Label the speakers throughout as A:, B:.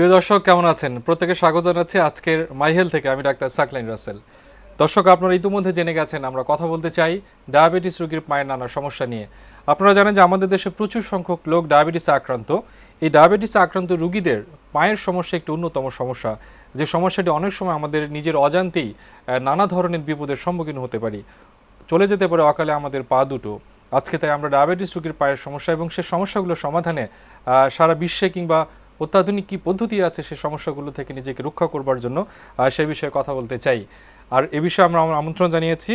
A: প্রিয় দর্শক, কেমন আছেন? প্রত্যেকে স্বাগত জানাচ্ছি আজকের মাইহেল থেকে। আমি ডাক্তার সাকলাইন রাসেল। দর্শক, আপনারা ইতিমধ্যে জেনে গেছেন, আমরা কথা বলতে চাই ডায়াবেটিস রোগীর পায়ের নানা সমস্যা নিয়ে। আপনারা জানেন যে আমাদের দেশে প্রচুর সংখ্যক লোক ডায়াবেটিসে আক্রান্ত। এই ডায়াবেটিসে আক্রান্ত রোগীদের পায়ের সমস্যা একটি অন্যতম সমস্যা। যে সমস্যাটি অনেক সময় আমাদের নিজের অজান্তেই নানা ধরনের বিপদের সম্মুখীন হতে পারি। চলে যেতে পারে অকালে আমাদের পা দুটো। আজকে তাই আমরা ডায়াবেটিস রোগীর পায়ের সমস্যা এবং সে সমস্যাগুলো সমাধানে সারা বিশ্বে কিংবা অত্যাধুনিক কি পদ্ধতি আছে সে সমস্যাগুলো থেকে নিজেকে রক্ষা করবার জন্য? সে বিষয়ে কথা বলতে চাই। আর এ বিষয়ে আমরা আমার আমন্ত্রণ জানিয়েছি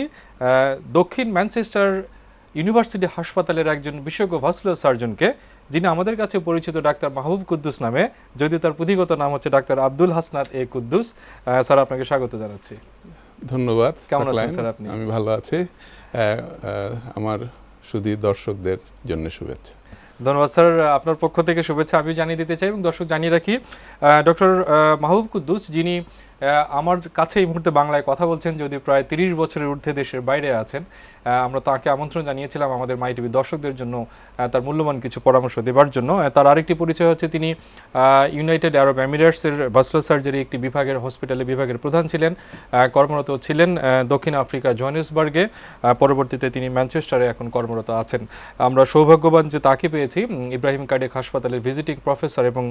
A: দক্ষিণ ম্যানচেস্টার ইউনিভার্সিটি হাসপাতালের একজন বিশেষজ্ঞ ভাস্কুলার সার্জনকে যিনি আমাদের কাছে পরিচিত ডাক্তার মাহবুব কুদ্দুস নামে যদিও তার পুঁথিগত নাম হচ্ছে doctor Abdul Hasnat A Quddus. Sir আপনাকে স্বাগত জানাচ্ছি।
B: ধন্যবাদ
A: কেমন আছেন স্যার আপনি?
B: আমি ভালো আছি। আমার শুধু দর্শকদের জন্য শুভেচ্ছা।
A: ধন্যবাদ, স্যার। আপনার পক্ষ থেকে শুভেচ্ছা। আমি জানিয়ে দিতে চাই এবং দর্শক জানিয়ে রাখি ডক্টর মাহবুব কুদ্দুস যিনি আমার কাছে এই মুহূর্তে বাংলায় কথা বলছেন যদি প্রায় তিরিশ বছরের ঊর্ধ্বে দেশের বাইরে আছেন আমরা তাকে আমন্ত্রণ জানিয়েছিলাম আমাদের মাই টিভি দর্শকদের জন্য তার মূল্যবান কিছু পরামর্শ দেবার জন্য। তার আরেকটি পরিচয় হচ্ছে তিনি ইউনাইটেড আরব এমিরেটসের ভাস্কুলার সার্জারি একটি বিভাগের হসপিটালে বিভাগের প্রধান ছিলেন কর্মরত ছিলেন দক্ষিণ আফ্রিকা জোহানেসবার্গে পরবর্তীতে তিনি ম্যানচেস্টারে এখন কর্মরত আছেন। আমরা সৌভাগ্যবান যে তাকে পেয়েছি ইব্রাহিম কার্ডেক হাসপাতালের ভিজিটিং প্রফেসর এবং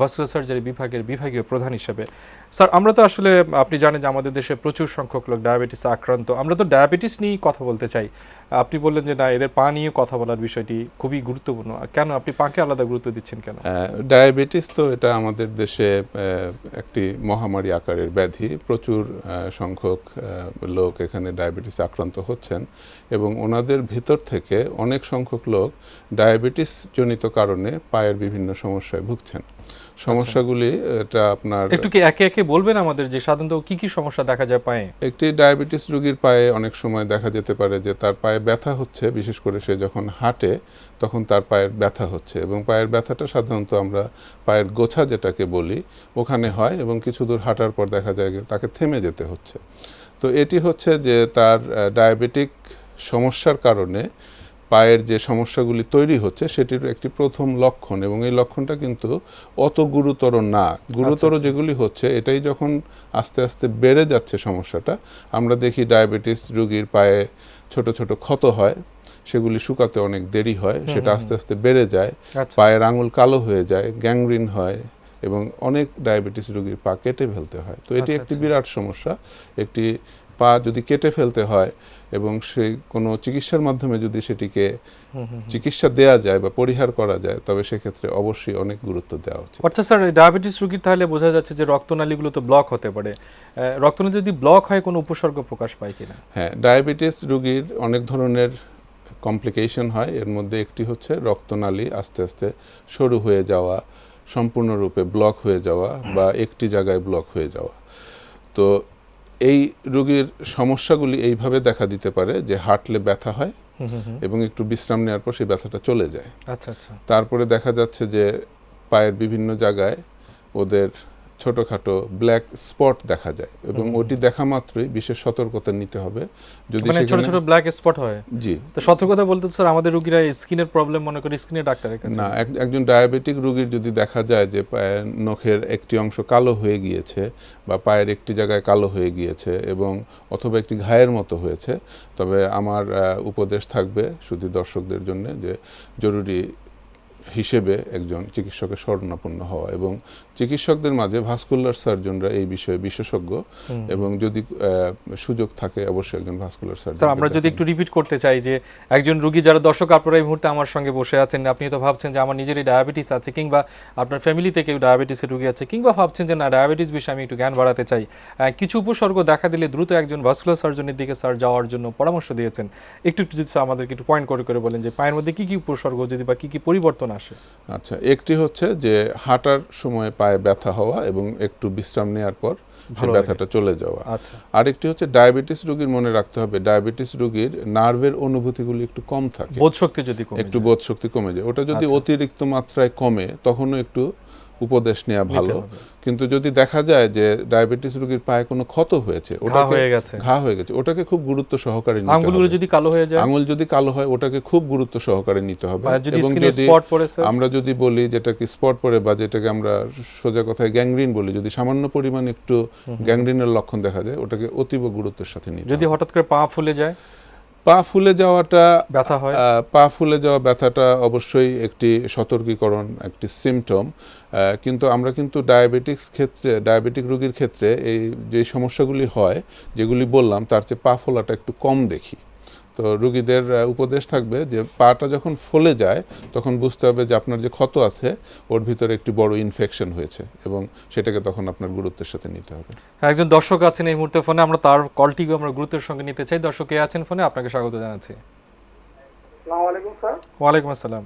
A: ভাস্কুলার সার্জারি বিভাগের বিভাগীয় প্রধান হিসেবে। স্যার আমরা তো আসলে আপনি জানেন যে আমাদের দেশে প্রচুর সংখ্যক লোক ডায়াবেটিস আক্রান্ত। আমরা তো ডায়াবেটিস নিয়েই কথা বলতে চাই। আপনি বললেন যে না, এদের পা নিয়ে কথা বলার বিষয়টি খুবই গুরুত্বপূর্ণ। কেন? আপনি পাকে আলাদা গুরুত্ব দিচ্ছেন কেন?
B: ডায়াবেটিস তো এটা আমাদের দেশে একটি মহামারী আকারের ব্যাধি। প্রচুর সংখ্যক লোক এখানে ডায়াবেটিস আক্রান্ত হচ্ছেন এবং ওনাদের ভিতর থেকে অনেক সংখ্যক লোক ডায়াবেটিস জনিত কারণে পায়ের বিভিন্ন সমস্যায় ভুগছেন। সমস্যাগুলি এটা আপনার
A: একটু কি একে একে বলবেন আমাদের যে সাধারণত কি কি সমস্যা দেখা যায় পায়ে?
B: একটি ডায়াবেটিস রোগীর পায়ে অনেক সময় দেখা যেতে পারে যে তার পায়ে ব্যথা হচ্ছে বিশেষ করে সে যখন হাঁটে তখন তার পায়ের ব্যথা হচ্ছে এবং পায়ের ব্যথাটা সাধারণত আমরা পায়ের গোছা যেটাকে বলি ওখানে হয় এবং কিছু দূর হাঁটার পর দেখা যায় যে তাকে থেমে যেতে হচ্ছে। তো এটি হচ্ছে যে তার ডায়াবেটিক সমস্যার কারণে পায়ের যে সমস্যাগুলি তৈরি হচ্ছে সেটির একটি প্রথম লক্ষণ এবং এই লক্ষণটা কিন্তু অত গুরুতর না গুরুতর
A: আচ্ছা।
B: যেগুলি হচ্ছে এটাই যখন আস্তে আস্তে বেড়ে যাচ্ছে সমস্যাটা আমরা দেখি ডায়াবেটিস রোগীর পায়ে ছোট ছোট ক্ষত হয় সেগুলি শুকাতে অনেক দেরি হয় সেটা আস্তে আস্তে বেড়ে যায়
A: আচ্ছা
B: পায়ের আঙুল কালো হয়ে যায় গ্যাংগ্রিন হয় এবং অনেক ডায়াবেটিস রোগীর পা কেটে ফেলতে হয় তো এটি
A: আচ্ছা,
B: একটি
A: আচ্ছা।
B: বিরাট সমস্যা একটি পা যদি কেটে ফেলতে হয় এবং সেই কোনো চিকিৎসার মাধ্যমে যদি সেটিকে। চিকিৎসা দেয়া যায় বা পরিহার করা যায় তবে সেক্ষেত্রে অবশ্যই অনেক গুরুত্ব দেওয়া উচিত।
A: অর্থাৎ স্যার ডায়াবেটিস রোগীর তাহলে বোঝা যাচ্ছে যে রক্তনালীগুলো তো ব্লক হতে পারে। রক্তনালী যদি ব্লক হয় কোনো উপসর্গ প্রকাশ পায় কিনা?
B: হ্যাঁ ডায়াবেটিস রোগীর অনেক ধরনের কমপ্লিকেশন হয়। এর মধ্যে একটি হচ্ছে রক্তনালী আস্তে আস্তে সরু হয়ে যাওয়া সম্পূর্ণরূপে ব্লক হয়ে যাওয়া বা একটি জায়গায় ব্লক হয়ে যাওয়া। তো এই রোগীর সমস্যাগুলি এইভাবে দেখা দিতে পারে যে হাঁটলে ব্যথা হয়। এবং একটু বিশ্রাম নেওয়ার পর সেই ব্যথাটা চলে যায়
A: আচ্ছা আচ্ছা
B: তারপরে দেখা যাচ্ছে যে পায়ের বিভিন্ন জায়গায় ওদের ছোটখাটো ব্ল্যাক স্পট দেখা যায় এবং ওটি দেখা মাত্রই বিশেষ সতর্কতা নিতে হবে। যদি
A: মানে ছোট ছোট ব্ল্যাক স্পট হয়।
B: জি।
A: তো সতর্কতা বলতে স্যার আমাদের রোগীরা স্কিনের প্রবলেম মনে করে স্কিনের ডাক্তারের কাছে।
B: না এক- একজন ডায়াবেটিক রোগীর যদি দেখা যায় যে পায়ের নখের একটি অংশ কালো হয়ে গিয়েছে বা পায়ের একটি জায়গায় কালো হয়ে গিয়েছে এবং অথবা একটি ঘায়ের মতো হয়েছে তবে আমার উপদেশ থাকবে শুধু দর্শকদের জন্য যে জরুরি হিসেবে একজন চিকিৎসকের শরণাপন্ন হওয়া এবং চিকিৎসকদের মাঝে ভাস্কুলার সার্জনরা এই বিষয়ে বিশেষজ্ঞ এবং যদি সুযোগ থাকে অবশ্যই একজন ভাস্কুলার সার্জন
A: স্যার আমরা যদি একটু রিপিট করতে চাই যে একজন রুগী যারা দর্শক আপনারা এই মুহূর্তে আমার সঙ্গে বসে আছেন। আপনি তো ভাবছেন যে আমার নিজেরই ডায়াবেটিস আছে কিংবা আপনার ফ্যামিলিতে কেউ ডায়াবেটিসের রুগী আছে কিংবা ভাবছেন যে না ডায়াবেটিস বিষয়ে আমি একটু জ্ঞান বাড়াতে চাই। কিছু উপসর্গ দেখা দিলে দ্রুত একজন ভাস্কুলার সার্জনের দিকে স্যার যাওয়ার জন্য পরামর্শ দিয়েছেন। একটু একটু যদি আমাদেরকে একটু পয়েন্ট করে করে বলেন যে পায়ের মধ্যে কি কি উপসর্গ যদি বা কি কি পরিবর্তন আসে।
B: আচ্ছা একটি হচ্ছে যে হাঁটার সময় পায়ে ব্যথা হওয়া এবং একটু বিশ্রাম নেওয়ার পর। ব্যথাটা চলে যাওয়া।
A: আচ্ছা।
B: আরেকটি হচ্ছে ডায়াবেটিস রোগীর মনে রাখতে হবে ডায়াবেটিস রোগীর নার্ভের অনুভূতিগুলি একটু কম থাকে।
A: বোধ শক্তি যদি কমে
B: একটু
A: বোধশক্তি
B: বোধ শক্তি কমে যায়। ওটা যদি
A: আচ্ছা।
B: অতিরিক্ত মাত্রায় কমে তখনও একটু উপদেশ নেওয়া ভালো। কিন্তু যদি দেখা যায় যে ডায়াবেটিস রোগীর পায়ে কোনো ক্ষত হয়েছে
A: ঘা
B: ওটাকে
A: হয়ে গেছে।
B: ঘা হয়ে গেছে ওটাকে খুব গুরুত্ব সহকারে নিতে হবে।
A: আঙ্গুলগুলো যদি কালো হয়ে যায়?
B: আঙুল যদি কালো হয় ওটাকে খুব গুরুত্ব সহকারে নিতে হবে। এবং যদি আমরা যদি বলি যেটাকে স্পট পড়ে বা যেটাকে আমরা সোজা কথায় গ্যাংগ্রিন বলি যদি সামান্য পরিমাণ একটু গ্যাংগ্রিনের লক্ষণ দেখা যায় ওটাকে অতীব গুরুত্বের সাথে নিতে
A: যদি হঠাৎ করে পা ফুলে যায়?
B: পা ফুলে যাওয়াটা
A: ব্যথা হয়?
B: পা ফুলে যাওয়া ব্যথাটা অবশ্যই একটি সতর্কীকরণ একটি সিমটম কিন্তু আমরা কিন্তু ডায়াবেটিক্স ক্ষেত্রে ডায়াবেটিক রোগীর ক্ষেত্রে এই যে সমস্যাগুলি হয় যেগুলি বললাম তার চেয়ে পা ফোলাটা একটু কম দেখি। তো রুগীদের উপদেশ থাকবে যে পাটা যখন ফলে যায় তখন বুঝতে হবে যে আপনার যে ক্ষত আছে ওর ভিতরে একটি বড় ইনফেকশন হয়েছে এবং সেটাকে তখন আপনার গুরুত্বের সাথে নিতে হবে।
A: একজন দর্শক আছেন এই মুহূর্তে ফোনে আমরা তার কলটিকে আমরা গুরুত্বের সঙ্গে নিতে চাই। দর্শক কে আছেন ফোনে? আপনাকে স্বাগত জানাচ্ছি।
C: আসসালামু আলাইকুম স্যার।
A: ওয়ালাইকুম আসসালাম।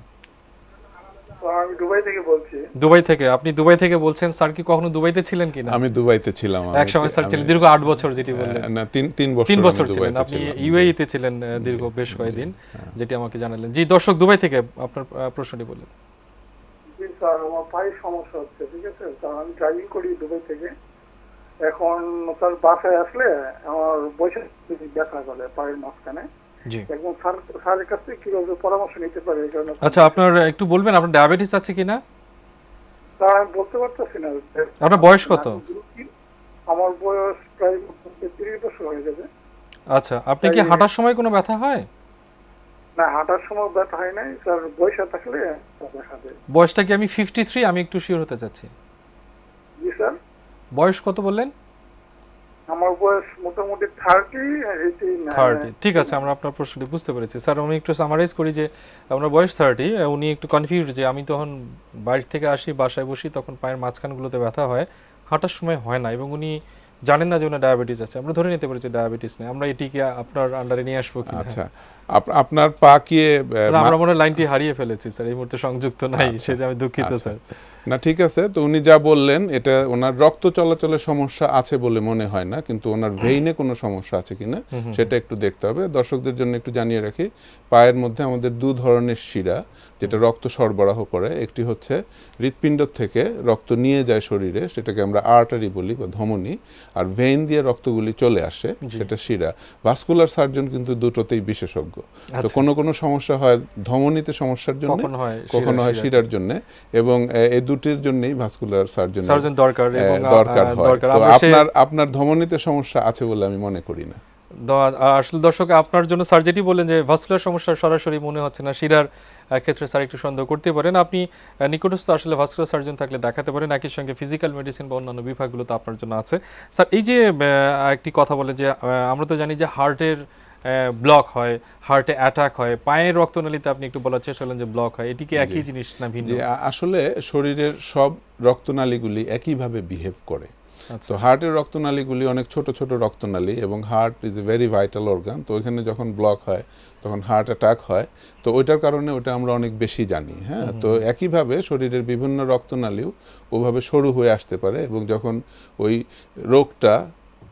C: আমি দুবাই থেকে বলছি।
A: দুবাই থেকে? আপনি দুবাই থেকে বলছেন স্যার কি কখনো দুবাইতে ছিলেন কিনা?
B: আমি দুবাইতে ছিলাম
A: এক সময় স্যার ছিলেন দীর্ঘ আট বছর যেটি বললেন।
B: না তিন তিন বছর
A: তিন বছর ছিলেন। আপনি ইউএই তে ছিলেন দীর্ঘ বেশ কয়েকদিন যেটি আমাকে জানালেন। জি দর্শক দুবাই থেকে আপনার প্রশ্নটি বললেন।
C: জি স্যার আমার পায়ের সমস্যা হচ্ছে ঠিক আছে? স্যার আমি ড্রাইভিং করি দুবাই থেকে। এখন স্যার বাসায় আসলে আমার বসে ব্যথা করে পায়ের মাঝখানে।
A: জি।
C: একদম স্যার স্যারের কাছ কীভাবে পরামর্শ নিতে পারে এই কারণে?
A: আচ্ছা আপনার একটু বলবেন আপনার ডায়াবেটিস আছে কিনা?
C: আমি বলতে পারতেছি না।
A: আপনার বয়স কত?
C: আমার বয়স প্রায় তিরিশ বছর হয়ে যাবে
A: আচ্ছা আপনি কি হাঁটার সময় কোনো ব্যথা হয়?
C: না হাঁটার সময় ব্যথা হয় নাই। স্যার বসে থাকলে দেখা যায়
A: বয়সটা কি আমি ফিফটি থ্রি আমি একটু শিওর হতে চাচ্ছি।
C: জি স্যার।
A: বয়স কত বললেন?
C: আমার বয়স মোটামুটি থার্টি
A: থার্টি ঠিক আছে আমরা আপনার প্রশ্নটি বুঝতে পেরেছি। স্যার আমি একটু সামারাইজ করি যে আপনার বয়স থার্টি উনি একটু কনফিউজ যে আমি তখন বাড়ি থেকে আসি বাসায় বসি তখন পায়ের মাঝখানগুলোতে ব্যথা হয় হাঁটার সময় হয় না এবং উনি জানেন না যে ওনার ডায়াবেটিস আছে। আমরা ধরে নিতে পারি যে ডায়াবেটিস নেই। আমরা এটিকে আপনার আন্ডারে নিয়ে আসব
B: আচ্ছা আপনার পা কি
A: আমরা মনে লাইনটি হারিয়ে ফেলেছি স্যার। এই মুহূর্তে সংযুক্ত নাই
B: আচ্ছা,
A: সেটা আমি দুঃখিত
B: আচ্ছা।
A: স্যার।
B: না ঠিক আছে তো উনি যা বললেন এটা ওনার রক্ত চলাচলের সমস্যা আছে বলে মনে হয় না কিন্তু ওনার ভেইনে কোনো সমস্যা আছে কিনা সেটা একটু দেখতে হবে। দর্শকদের জন্য একটু জানিয়ে রাখি পায়ের মধ্যে আমাদের দু ধরনের শিরা যেটা রক্ত সরবরাহ করে একটি হচ্ছে হৃৎপিণ্ড থেকে রক্ত নিয়ে যায় শরীরে সেটাকে আমরা আর্টারি বলি বা ধমনী আর ভেইন দিয়ে রক্তগুলি চলে আসে। সেটা শিরা। ভাস্কুলার সার্জন কিন্তু দুটোতেই বিশেষজ্ঞ। তো
A: আচ্ছা।
B: কোনো কোনো সমস্যা হয় ধমনীতে সমস্যার জন্য
A: কখনো হয়
B: শিরার জন্য এবং এই দুটির জন্যই ভাস্কুলার সার্জন
A: দরকার
B: দরকার হয়। তো আপনার আপনার ধমনীতে সমস্যা আছে বলে আমি মনে করি না।
A: আসলে দর্শক আপনার জন্য স্যার যেটি বললেন যে ভাস্কুলার সমস্যা সরাসরি মনে হচ্ছে না। শিরার ক্ষেত্রে স্যার একটু সন্দেহ করতে পারেন। আপনি নিকটস্থ আসলে ভাস্কুলার সার্জন থাকলে দেখাতে পারেন। একই সঙ্গে ফিজিক্যাল মেডিসিন বা অন্যান্য বিভাগগুলো তো আপনার জন্য আছে। স্যার এই যে একটি কথা বলে যে আমরা তো জানি যে হার্টের ব্লক হয় হার্টে অ্যাটাক হয় পায়ের রক্তনালীতে আপনি একটু বলার চেষ্টা করলেন যে ব্লক হয় এটি কি একই জিনিস না ভিন্ন?
B: যে আসলে শরীরের সব রক্তনালীগুলি একইভাবে বিহেভ করে।
A: আচ্ছা।
B: তো হার্টের রক্তনালীগুলি অনেক ছোট ছোট রক্তনালী এবং heart is a very vital organ তো ওইখানে যখন ব্লক হয় তখন হার্ট অ্যাটাক হয় তো ওইটার কারণে ওটা আমরা অনেক বেশি জানি হ্যাঁ? তো একইভাবে শরীরের বিভিন্ন রক্তনালীও ওভাবে সরু হয়ে আসতে পারে এবং যখন ওই রোগটা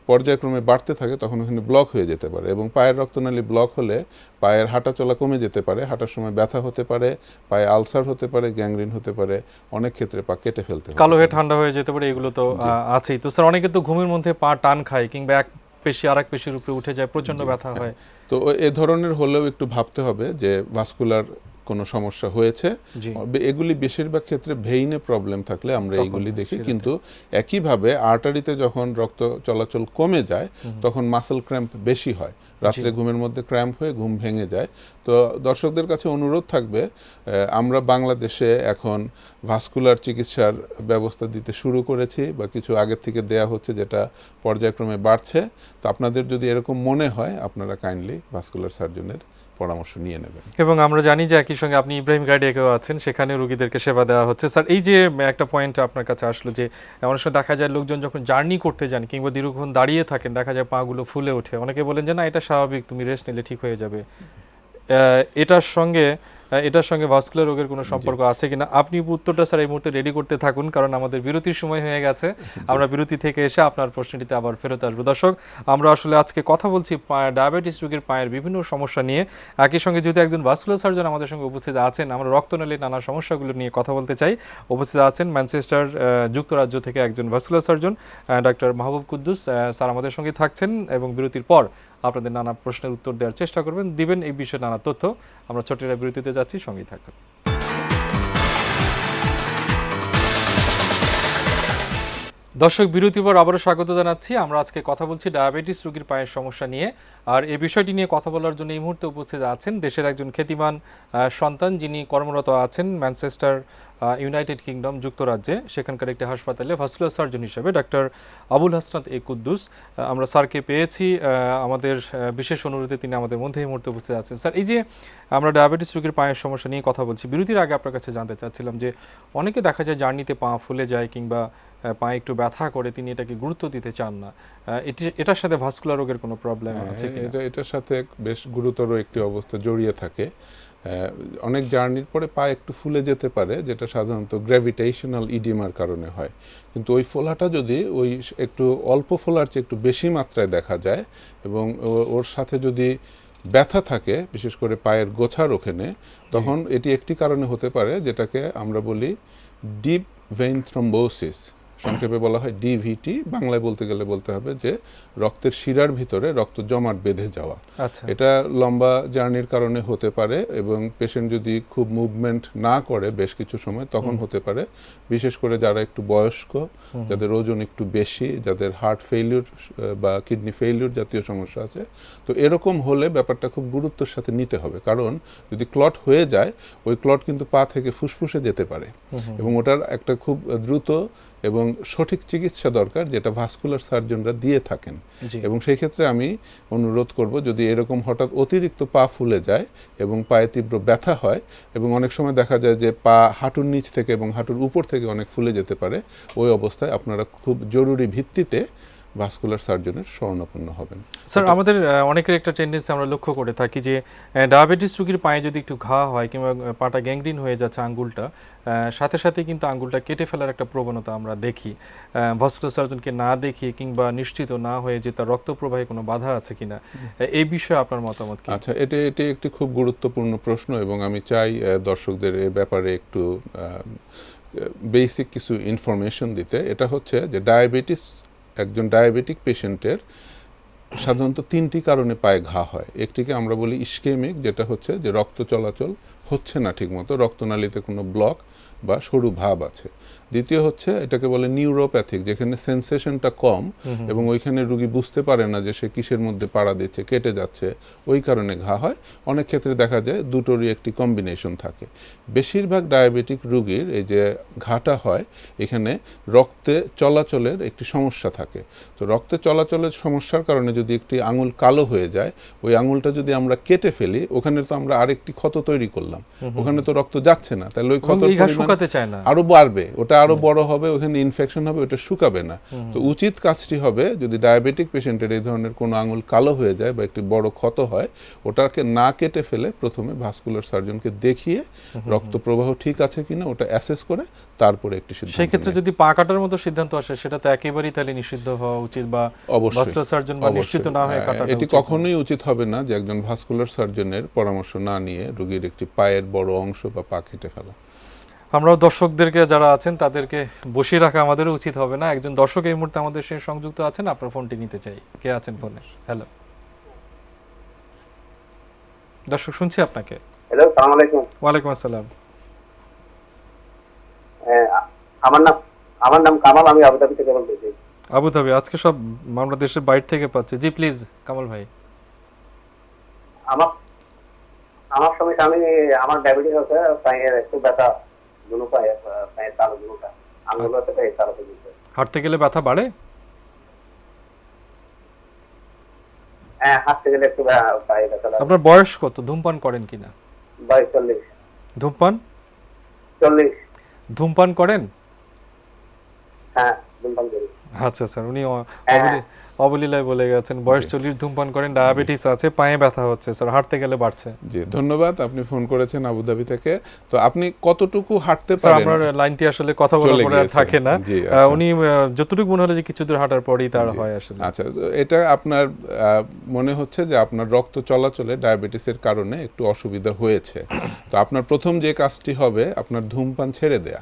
B: পর্যায়ক্রমে বাড়তে থাকে তখন ওখানে ব্লক হয়ে যেতে পারে এবং পায়ের রক্তনালী ব্লক হলে পায়ের হাঁটা চলা কমে যেতে পারে হাঁটার সময় ব্যথা হতে পারে পায়ে আলসার হতে পারে গ্যাংগ্রিন হতে পারে অনেক ক্ষেত্রে পা কেটে ফেলতে
A: কালো হয়ে ঠান্ডা হয়ে যেতে পারে এগুলো তো আছেই। তো স্যার অনেকে তো ঘুমের মধ্যে পা টান খায় কিংবা এক পেশি আর এক পেশির উপরে উঠে যায় প্রচণ্ড ব্যথা হয়।
B: তো এ ধরনের হলেও একটু ভাবতে হবে যে ভাস্কুলার কোনো সমস্যা হয়েছে। এগুলি বেশিরভাগ ক্ষেত্রে ভেইনে প্রবলেম থাকলে আমরা এইগুলি দেখি। কিন্তু একইভাবে আর্টারিতে যখন রক্ত চলাচল কমে যায় তখন মাসেল ক্র্যাম্প বেশি হয়। রাত্রে ঘুমের মধ্যে ক্র্যাম্প হয়ে ঘুম ভেঙে যায়। তো দর্শকদের কাছে অনুরোধ থাকবে আমরা বাংলাদেশে এখন ভাস্কুলার চিকিৎসার ব্যবস্থা দিতে শুরু করেছি বা কিছু আগের থেকে দেয়া হচ্ছে যেটা পর্যায়ক্রমে বাড়ছে। তো আপনাদের যদি এরকম মনে হয় আপনারা কাইন্ডলি ভাস্কুলার সার্জনের পরামর্শ নিয়ে নেবেন।
A: এবং আমরা জানি যে একই সঙ্গে আপনি ইব্রাহিম গার্ডিয়াকেও আছেন, সেখানে রুগীদেরকে সেবা দেওয়া হচ্ছে। স্যার, এই যে একটা পয়েন্ট আপনার কাছে আসলো যে অনেক সময় দেখা যায় লোকজন যখন জার্নি করতে যান কিংবা দীর্ঘক্ষণ দাঁড়িয়ে থাকেন, দেখা যায় পাগুলো ফুলে ওঠে। অনেকে বলেন যে, না, এটা স্বাভাবিক, তুমি রেস্ট নিলে ঠিক হয়ে যাবে। এটার সঙ্গে এটার সঙ্গে ভাস্কুলার রোগের কোনো সম্পর্ক আছে কিনা? আপনি উত্তরটা স্যার এই মুহূর্তে রেডি করতে থাকুন কারণ আমাদের বিরতির সময় হয়ে গেছে। আমরা বিরতি থেকে এসে আপনার প্রশ্নটিতে আবার ফেরত আসব। দর্শক আমরা আসলে আজকে কথা বলছি ডায়াবেটিস রোগের পায়ের বিভিন্ন সমস্যা নিয়ে। একই সঙ্গে যদি একজন ভাস্কুলার সার্জন আমাদের সঙ্গে উপস্থিত আছেন আমরা রক্তনালীর নানা সমস্যাগুলো নিয়ে কথা বলতে চাই। উপস্থিত আছেন ম্যানচেস্টার যুক্তরাজ্য থেকে একজন vascular surgeon doctor Mahbub Quddus sir আমাদের সঙ্গে থাকছেন এবং বিরতির পর আপনাদের নানা প্রশ্নের উত্তর দেওয়ার চেষ্টা করবেন। দিবেন এই বিষয়ে নানা তথ্য। আমরা ছোটেরা বিরতিতে যাচ্ছি, সঙ্গেই থাকুন। দর্শক বিরতি পর আবারও স্বাগত জানাচ্ছি। আমরা আজকে কথা বলছি ডায়াবেটিস রোগীর পায়ের সমস্যা নিয়ে। আর এই বিষয়টি নিয়ে কথা বলার জন্য এই মুহূর্তে উপস্থিত আছেন দেশের একজন খ্যাতিমান সন্তান যিনি কর্মরত আছেন ম্যানচেস্টার ইউনাইটেড কিংডম যুক্তরাজ্যে। সেখানকার একটি হাসপাতালে ভাস্কুলার সার্জন হিসেবে ডাক্তার আবুল হাসনাত এ কুদ্দুস আমরা স্যারকে পেয়েছি আমাদের বিশেষ অনুরোধে তিনি আমাদের মধ্যে এই মুহূর্তে উপস্থিত আছেন। স্যার এই যে আমরা ডায়াবেটিস রোগীর পায়ের সমস্যা নিয়ে কথা বলছি বিরতির আগে আপনার কাছে জানতে চাচ্ছিলাম যে অনেকে দেখা যায় জার্নিতে পা ফুলে যায় কিংবা পায়ে একটু ব্যথা করে তিনি এটাকে গুরুত্ব দিতে চান না। এটি এটার সাথে ভাস্কুলার রোগের কোনো প্রবলেম
B: হ্যাঁ,
A: আছে
B: এটা এটার সাথে বেশ গুরুতর একটি অবস্থা জড়িয়ে থাকে। অনেক জার্নির পরে পা একটু ফুলে যেতে পারে যেটা সাধারণত গ্র্যাভিটেশনাল ইডিমার কারণে হয়। কিন্তু ওই ফোলাটা যদি ওই একটু অল্প ফোলার চেয়ে একটু বেশি মাত্রায় দেখা যায় এবং ওর সাথে যদি ব্যথা থাকে বিশেষ করে পায়ের গোছার ওখানে তখন এটি একটি কারণে হতে পারে যেটাকে আমরা বলি ডিপ ভেইন থ্রম্বোসিস সংক্ষেপে বলা হয় ডিভিটি বাংলায় বলতে গেলে বলতে হবে যে রক্তের শিরার ভিতরে রক্ত জমাট বেঁধে যাওয়া।
A: আচ্ছা।
B: এটা লম্বা জার্নির কারণে হতে পারে এবং পেশেন্ট যদি খুব মুভমেন্ট না করে বেশ কিছু সময় তখন হতে পারে। বিশেষ করে যারা একটু বয়স্ক যাদের ওজন একটু বেশি যাদের হার্ট ফেইলিউর বা কিডনি ফেইলিউর জাতীয় সমস্যা আছে তো এরকম হলে ব্যাপারটা খুব গুরুত্বের সাথে নিতে হবে। কারণ যদি ক্লট হয়ে যায় ওই ক্লট কিন্তু পা থেকে ফুসফুসে যেতে পারে। এবং ওটার একটা খুব দ্রুত এবং সঠিক চিকিৎসা দরকার যেটা ভাস্কুলার সার্জনরা দিয়ে থাকেন। এবং সেই ক্ষেত্রে আমি অনুরোধ করব যদি এরকম হঠাৎ অতিরিক্ত পা ফুলে যায় এবং পায়ে তীব্র ব্যথা হয় এবং অনেক সময় দেখা যায় যে পা হাঁটুর নিচ থেকে এবং হাঁটুর উপর থেকে অনেক ফুলে যেতে পারে ওই অবস্থায় আপনারা খুব জরুরি ভিত্তিতে ভাস্কুলার সার্জনের শরণাপন্ন হবেন।
A: স্যার আমাদের অনেকের একটা টেন্ডেন্সি আমরা লক্ষ্য করে থাকি যে ডায়াবেটিস রুগীর পায়ে যদি একটু ঘা হয় কিংবা পাটা গ্যাংগ্রিন হয়ে যাচ্ছে আঙ্গুলটা সাথে সাথে কিন্তু আঙ্গুলটা কেটে ফেলার একটা প্রবণতা আমরা দেখি। ভাস্কুলার সার্জনকে না দেখিয়ে কিংবা নিশ্চিত না হয়ে যে তার রক্ত প্রবাহে কোনো বাধা আছে কিনা এই বিষয়ে আপনার মতামত কি?
B: আচ্ছা এটা এটি একটি খুব গুরুত্বপূর্ণ প্রশ্ন এবং আমি চাই দর্শকদের এ ব্যাপারে একটু বেসিক কিছু ইনফরমেশন দিতে। এটা হচ্ছে যে ডায়াবেটিস একজন ডায়াবেটিক পেশেন্টের সাধারণত তিনটি কারণে পায়ে ঘা হয়। একটিকে আমরা বলি ইস্কেমিক যেটা হচ্ছে যে রক্ত চলাচল হচ্ছে না ঠিকমতো রক্তনালীতে কোনো ব্লক বা সরু ভাব আছে। দ্বিতীয় হচ্ছে এটাকে বলে নিউরোপ্যাথিক যেখানে সেন্সেশনটা কম এবং ওইখানে রুগী বুঝতে পারে না যে সে কিসের মধ্যে পাড়া দিচ্ছে কেটে যাচ্ছে ওই কারণে ঘা হয়। অনেক ক্ষেত্রে দেখা যায় দুটোরই একটি কম্বিনেশন থাকে। বেশিরভাগ ডায়াবেটিক রুগীর এই যে ঘাটা হয় এখানে রক্তে চলাচলের একটি সমস্যা থাকে। তো রক্তে চলাচলের সমস্যার কারণে যদি একটি আঙুল কালো হয়ে যায় ওই আঙুলটা যদি আমরা কেটে ফেলি ওখানে তো আমরা আরেকটি ক্ষত তৈরি করলাম। ওখানে তো রক্ত যাচ্ছে না। তাহলে ওই ক্ষত
A: শুকাতে চায় না।
B: আরও বাড়বে। ওটা আরও বড় হবে ওখানে ইনফেকশন হবে ওটা শুকাবে না। তো উচিত কাজটি হবে যদি ডায়াবেটিক পেশেন্টের এই ধরনের কোনো আঙুল কালো হয়ে যায় বা একটি বড় ক্ষত হয় ওটাকে না কেটে ফেলে প্রথমে ভাস্কুলার সার্জনকে দেখিয়ে রক্ত প্রবাহ ঠিক আছে কিনা ওটা অ্যাসেস করে তারপরে একটি সিদ্ধান্ত
A: সেই ক্ষেত্রে যদি পা কাটার মতো সিদ্ধান্ত আসে সেটা তো একেবারেই তাহলে নিষিদ্ধ হওয়া উচিত বা ভাস্কুলার সার্জন বা নিশ্চিত না হয়ে
B: হ্যাঁ,
A: কাটাটা
B: এটি কখনোই উচিত হবে না যে একজন ভাস্কুলার সার্জনের পরামর্শ না নিয়ে রোগীর একটি পায়ের বড় অংশ বা পা কেটে ফেলা।
A: আমরাও দর্শকদেরকে যারা আছেন তাদেরকে বসিয়ে রাখা আমাদেরও উচিত হবে না। একজন দর্শক এই মুহূর্তে আমাদের সঙ্গে সংযুক্ত আছেন আপনার ফোনটি নিতে চাই। কে আছেন ফোনে? হ্যালো দর্শক শুনছি আপনাকে।
D: হ্যালো সালাম আলাইকুম।
A: ওয়ালাইকুম আসসালাম।
D: হ্যাঁ, আমার নাম আমার নাম কামাল আমি আবুধাবি থেকে বলতেছি
A: আবু ধাবি আজকে সব আমরা দেশের বাইরে থেকে পাচ্ছি। জি প্লিজ কামাল ভাই।
D: আমার আমার সময় আমি আমার ডায়াবেটিস আছে পায়ের একটু ব্যথা দুনো পায়ে পায়ের তালু দুনোটা আঙ্গুল আছে পায়ের তালু দুটো
A: হাঁটতে গেলে ব্যথা বাড়ে?
D: হ্যাঁ হাঁটতে গেলে একটু পায়ে ব্যথা লাগে।
A: আপনার বয়স কত? ধূমপান করেন কিনা
D: বয়স চল্লিশ।
A: ধূমপান?
D: চল্লিশ।
A: ধূমপান করেন?
D: হ্যাঁ ধূমপান করি।
A: আচ্ছা স্যার উনি অ- অবলীলায় বলে গেছেন। বয়স চল্লিশ ধূমপান করেন ডায়াবেটিস আছে পায়ে ব্যথা হচ্ছে স্যার হাঁটতে গেলে বাড়ছে।
B: জি ধন্যবাদ আপনি ফোন করেছেন আবুধাবি থেকে। তো আপনি কতটুকু হাঁটতে পারেন?
A: আপনার লাইনটি আসলে কথা বলার পরে থাকে না। আহ,
B: আচ্ছা।
A: উনি যতটুকু মনে হলো যে কিছু দূর হাঁটার পরেই তার হয় আসলে।
B: আচ্ছা এটা আপনার আহ, মনে হচ্ছে যে আপনার রক্ত চলাচলে ডায়াবেটিসের কারণে একটু অসুবিধা হয়েছে। তো আপনার প্রথম যে কাজটি হবে আপনার ধূমপান ছেড়ে দেয়া।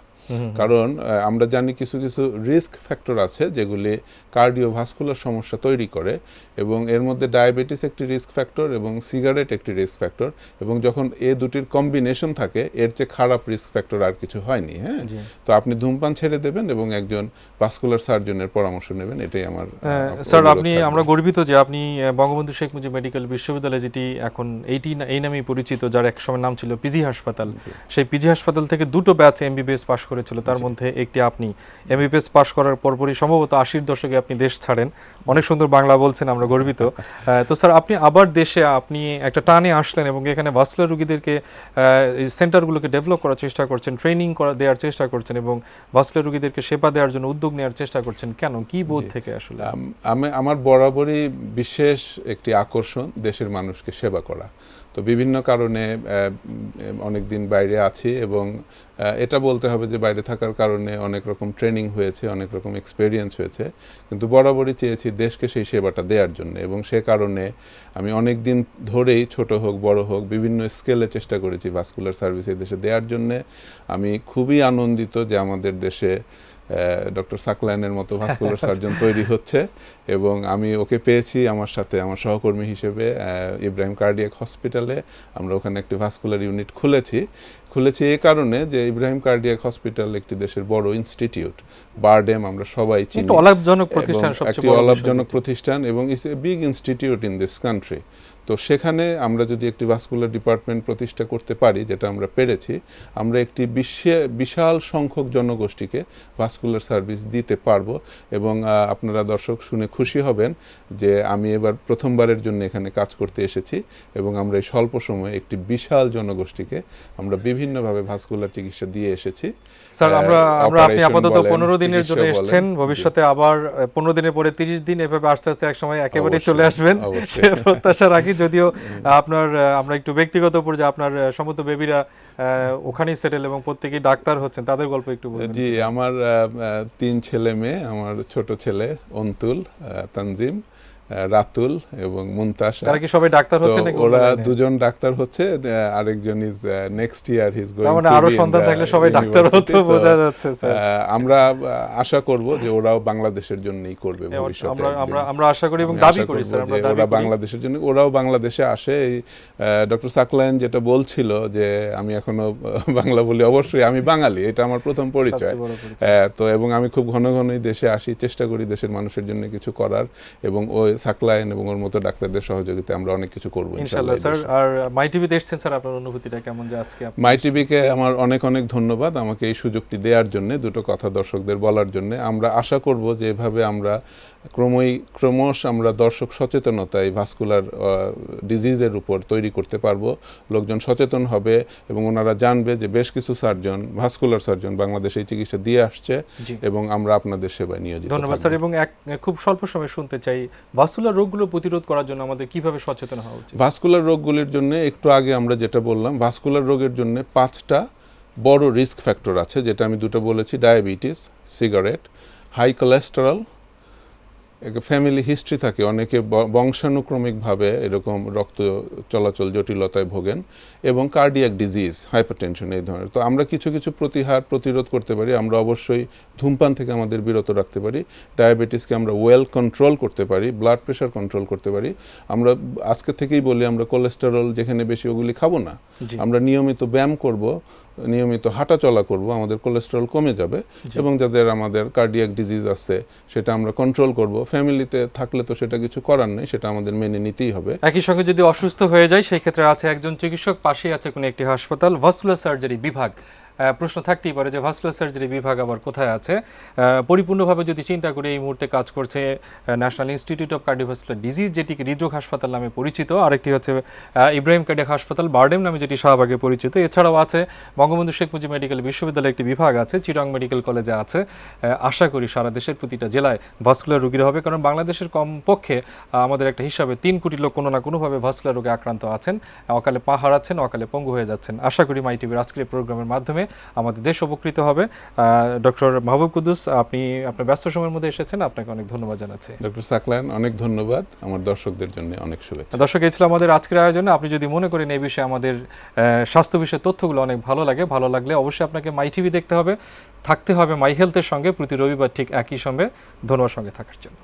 B: কারণ আমরা জানি কিছু কিছু রিস্ক ফ্যাক্টর আছে যেগুলি কার্ডিওভাস্কুলার সমস্যা তৈরি করে এবং এর মধ্যে ডায়াবেটিস একটি রিস্ক ফ্যাক্টর এবং সিগারেট একটি রিস্ক ফ্যাক্টর এবং যখন এ দুটির কম্বিনেশন থাকে এর চেয়ে খারাপ রিস্ক ফ্যাক্টর আর কিছু হয়নি হ্যাঁ? তো আপনি ধূমপান ছেড়ে দেবেন এবং একজন ভাস্কুলার সার্জনের পরামর্শ নেবেন এটাই আমার আহ,
A: স্যার আপনি আমরা গর্বিত যে আপনি বঙ্গবন্ধু শেখ মুজিব মেডিকেল বিশ্ববিদ্যালয় যেটি এখন এইটি এই নামেই পরিচিত যার এক সময় নাম ছিল পিজি হাসপাতাল। সেই পিজি হাসপাতাল থেকে দুটো ব্যাচ এমবিবিএস পাশ করেছিল তার মধ্যে একটি আপনি। এমবিবিএস পাশ করার পরপরই সম্ভবত আশির দশকে আপনি দেশ ছাড়েন। অনেক সুন্দর বাংলা বলছেন আমরা গর্বিত। তো স্যার আপনি আবার দেশে আপনি একটা টানে আসলেন এবং এখানে ভাস্কুলার রোগীদেরকে সেন্টারগুলোকে ডেভেলপ করার চেষ্টা করছেন ট্রেনিং করা দেওয়ার চেষ্টা করছেন এবং ভাস্কুলার রুগীদেরকে সেবা দেওয়ার জন্য উদ্যোগ নেওয়ার চেষ্টা করছেন। কেন? কি বোধ থেকে আসলে?
B: আমি আমার বরাবরই বিশেষ একটি আকর্ষণ দেশের মানুষকে সেবা করা। তো বিভিন্ন কারণে অনেক দিন বাইরে আছি এবং এটা বলতে হবে যে বাইরে থাকার কারণে অনেক রকম ট্রেনিং হয়েছে অনেক রকম এক্সপেরিয়েন্স হয়েছে। কিন্তু বরাবরই চেয়েছি দেশকে সেই সেবাটা দেওয়ার জন্য এবং সে কারণে আমি অনেক দিন ধরেই ছোট হোক বড় হোক বিভিন্ন স্কেলে চেষ্টা করেছি ভাস্কুলার সার্ভিস এই দেশে দেওয়ার জন্যে। আমি খুবই আনন্দিত যে আমাদের দেশে ডক্টর সাকলায়নের মতো ভাস্কুলার সার্জন তৈরি হচ্ছে। এবং আমি ওকে পেয়েছি আমার সাথে আমার সহকর্মী হিসেবে ইব্রাহিম কার্ডিয়াক হসপিটালে আমরা ওখানে একটি ভাস্কুলার ইউনিট খুলেছি। খুলেছি এই কারণে যে ইব্রাহিম কার্ডিয়াক হসপিটাল একটি দেশের বড় ইনস্টিটিউট বারডেম আমরা সবাই চিনি।
A: অলাভজনক প্রতিষ্ঠান
B: একটি অলাভজনক প্রতিষ্ঠান এবং is a big institute in this country তো সেখানে আমরা যদি একটি ভাস্কুলার ডিপার্টমেন্ট প্রতিষ্ঠা করতে পারি যেটা আমরা পেরেছি আমরা একটি বিশ্বে বিশাল সংখ্যক জনগোষ্ঠীকে ভাস্কুলার সার্ভিস দিতে পারব। এবং আপনারা দর্শক শুনে খুশি হবেন যে আমি এবার প্রথমবারের জন্য এখানে কাজ করতে এসেছি এবং আমরা এই স্বল্প সময়ে একটি বিশাল জনগোষ্ঠীকে আমরা বিভিন্নভাবে ভাস্কুলার চিকিৎসা দিয়ে এসেছি।
A: স্যার আমরা আমরা আপনি আপাতত পনেরো দিনের জন্য। এসেছেন। ভবিষ্যতে আবার পনেরো দিনের পরে তিরিশ দিন এভাবে আস্তে আস্তে এক সময় একেবারে চলে আসবেন। প্রত্যাশা রাখি যদিও আপনার আমরা একটু ব্যক্তিগত পর্যায়ে আপনার সমস্ত বেবিরা ওখানেই সেটেল এবং প্রত্যেকেই ডাক্তার হচ্ছেন, তাদের গল্প একটু বলুন
B: জি, আমার তিন ছেলে মেয়ে, আমার ছোট ছেলে অন্তুল তানজিম রাতুল এবং মুনতাসা।
A: তারা কি সবাই ডাক্তার হচ্ছে নাকি?
B: ওরা দুজন ডাক্তার হচ্ছে আরেকজন is next year his going
A: তার মানে আরও সন্তান থাকলে সবাই ডাক্তার হতো বোঝা যাচ্ছে স্যার
B: আমরা আশা করব যে ওরাও বাংলাদেশের জন্যই করবে ভবিষ্যতে।
A: আমরা আমরা আমরা আশা করি এবং দাবি করি স্যার আমরা দাবি
B: ওরা
A: করি।
B: বাংলাদেশের জন্য ওরাও বাংলাদেশে আসে। এই ডক্টর সাকলায়ন যেটা বলছিল যে আমি এখনও বাংলা বলি অবশ্যই আমি বাঙালি এটা আমার প্রথম পরিচয়। তো এবং আমি খুব ঘন ঘনই দেশে আসি চেষ্টা করি দেশের মানুষের জন্য কিছু করার এবং ওই সাকলায়ন এবং ওর মতো ডাক্তারদের সহযোগিতায় আমরা অনেক কিছু করব
A: ইনশাআল্লাহ। স্যার। আর মাই টিভিতে এসেছেন স্যার আপনার অনুভূতিটা কেমন যে আজকে আপনি?
B: মাই টিভিকে আমার অনেক অনেক ধন্যবাদ আমাকে এই সুযোগটি দেওয়ার জন্য দুটো কথা দর্শকদের বলার জন্য। আমরা আশা করব যে এভাবে আমরা ক্রমই ক্রমশ আমরা দর্শক সচেতনতা এই ভাস্কুলার ডিজিজের উপর তৈরি করতে পারব। লোকজন সচেতন হবে এবং ওনারা জানবে যে বেশ কিছু সার্জন ভাস্কুলার সার্জন বাংলাদেশে এই চিকিৎসা দিয়ে আসছে এবং আমরা আপনাদের সেবায় নিয়োজিত
A: ধন্যবাদ স্যার এবং এক খুব স্বল্প সময় শুনতে চাই ভাস্কুলার রোগগুলো প্রতিরোধ করার জন্য আমাদের কীভাবে সচেতন হওয়া উচিত?
B: ভাস্কুলার রোগগুলির জন্য একটু আগে আমরা যেটা বললাম ভাস্কুলার রোগের জন্য পাঁচটা বড় রিস্ক ফ্যাক্টর আছে যেটা আমি দুটো বলেছি diabetes cigarette high cholesterol family history থাকে। অনেকে বংশানুক্রমিকভাবে এরকম রক্ত চলাচল জটিলতায় ভোগেন এবং কার্ডিয়াক ডিজিজ হাইপারটেনশন এই ধরনের। তো আমরা কিছু কিছু প্রতিহার প্রতিরোধ করতে পারি। আমরা অবশ্যই ধূমপান থেকে আমাদের বিরত রাখতে পারি। ডায়াবেটিসকে আমরা ওয়েল কন্ট্রোল করতে পারি ব্লাড প্রেশার কন্ট্রোল করতে পারি। আমরা আজকে থেকেই বলি আমরা কোলেস্টেরল যেখানে বেশি ওগুলি খাব না। আমরা নিয়মিত ব্যায়াম করব। নিয়মিত হাঁটা চলা করব আমাদের কোলেস্টেরল কমে যাবে এবং যাদের আমাদের কার্ডিয়াক ডিজিজ আছে সেটা আমরা কন্ট্রোল করব। ফ্যামিলিতে থাকলে তো সেটা কিছু করার নেই সেটা আমাদের মেনে নিতেই হবে।
A: একই সঙ্গে যদি অসুস্থ হয়ে যায় সেই ক্ষেত্রে আছে একজন চিকিৎসক পাশেই আছে কোনো একটি হাসপাতাল ভাস্কুলার সার্জারি বিভাগ। প্রশ্ন থাকতেই পারে যে ভাস্কুলার সার্জারি বিভাগ আবার কোথায় আছে? পরিপূর্ণভাবে যদি চিন্তা করি, এই মুহূর্তে কাজ করছে national institute of cardiovascular disease যেটি হৃদরোগ হাসপাতাল নামে পরিচিত। আরেকটি হচ্ছে ইব্রাহিম কার্ডিয়াক হাসপাতাল বারডেম নামে যেটি শাহবাগে পরিচিত। এছাড়াও আছে, বঙ্গবন্ধু শেখ মুজিব মেডিকেল বিশ্ববিদ্যালয়ে একটি বিভাগ আছে চিরং মেডিকেল কলেজে আছে। আশা করি সারা দেশের প্রতিটা জেলায় ভাস্কুলার রোগীরা হবে, কারণ বাংলাদেশের কমপক্ষে আমাদের একটা হিসাবে তিন কোটি লোক কোনো না কোনোভাবে ভাস্কুলার রোগে আক্রান্ত আছেন। অকালে পা হারাচ্ছেন অকালে পঙ্গু হয়ে যাচ্ছেন। আশা করি মাই টিভির আজকের প্রোগ্রামের মাধ্যমে আমাদের দেশ উপকৃত হবে। ডক্টর মাহবুব কুদ্দুস আপনি আপনার ব্যস্ত সময়ের মধ্যে এসেছেন আপনাকে অনেক ধন্যবাদ জানাচ্ছি।
B: ডক্টর সাকলায়ন অনেক ধন্যবাদ। আমার দর্শকদের জন্য অনেক শুভেচ্ছা।
A: দর্শক এই ছিল আমাদের আজকের আয়োজনে। আপনি যদি মনে করেন এই বিষয়ে আমাদের আহ, স্বাস্থ্য বিষয়ে তথ্যগুলো অনেক ভালো লাগে ভালো লাগলে অবশ্যই আপনাকে মাই টিভি দেখতে হবে থাকতে হবে মাই হেলথের সঙ্গে। প্রতি রবিবার ঠিক একই সঙ্গে ধন্যবাদ সঙ্গে থাকার জন্য।